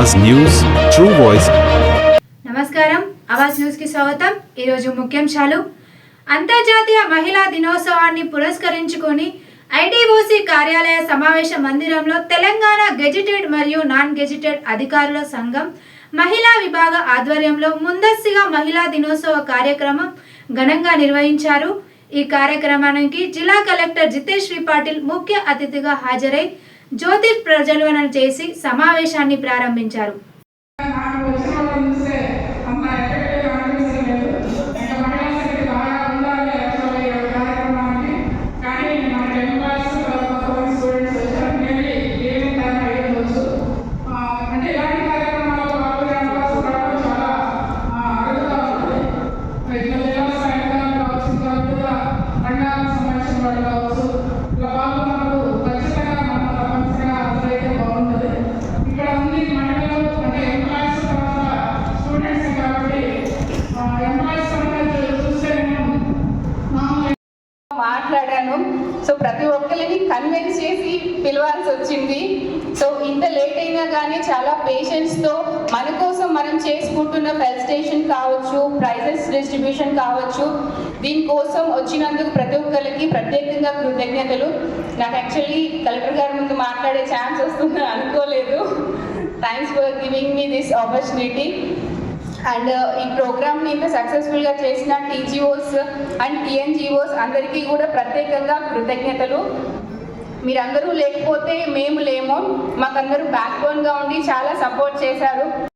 Awaaz news true voice నమస్కారం. ఆవాజ్ న్యూస్కి స్వాగతం. ఈ రోజు ముఖ్యాంశాలు. అంతర్జాతీయ మహిళా దినోత్సవాన్ని పురస్కరించుకొని ఐటిఓసి కార్యాలయ సమావేశ మందిరంలో తెలంగాణ గెజిటెడ్ మరియు నాన్ గెజిటెడ్ అధికారుల సంఘం మహిళా విభాగ ఆధ్వర్యంలో ముందస్తుగా మహిళా దినోత్సవ కార్యక్రమం ఘనంగా నిర్వహించారు. ఈ కార్యక్రమానికి జిల్లా కలెక్టర్ జితేశ్వరి పాటిల్ ముఖ్య అతిథిగా హాజరై జ్యోతి ప్రజ్వలన చేసి సమావేశాన్ని ప్రారంభించారు. నాకు వచ్చిన వాళ్ళని చూస్తే ప్రతి కన్విన్స్ చేసి పిలవాల్సి వచ్చింది. సో ఇంత లేట్ అయినా కానీ చాలా పేషెన్స్తో మన కోసం మనం చేసుకుంటున్న ఫెలిసిటేషన్ కావచ్చు ప్రైజెస్ డిస్ట్రిబ్యూషన్ కావచ్చు దీనికోసం వచ్చినందుకు ప్రతి ఒక్కరికి ప్రత్యేకంగా కృతజ్ఞతలు. నాకు యాక్చువల్లీ కలెక్టర్ గారి ముందు మాట్లాడే ఛాన్స్ వస్తుందని అనుకోలేదు. Thanks for giving me this opportunity and uh, ఈ ప్రోగ్రామ్ని సక్సెస్ఫుల్గా చేసిన టీజీఓస్ అండ్ టీఎన్జిఓస్ అందరికీ కూడా ప్రత్యేకంగా కృతజ్ఞతలు. మీరందరూ లేకపోతే మేము లేము. మాకందరూ బ్యాక్ బోన్గా ఉండి చాలా సపోర్ట్ చేశారు.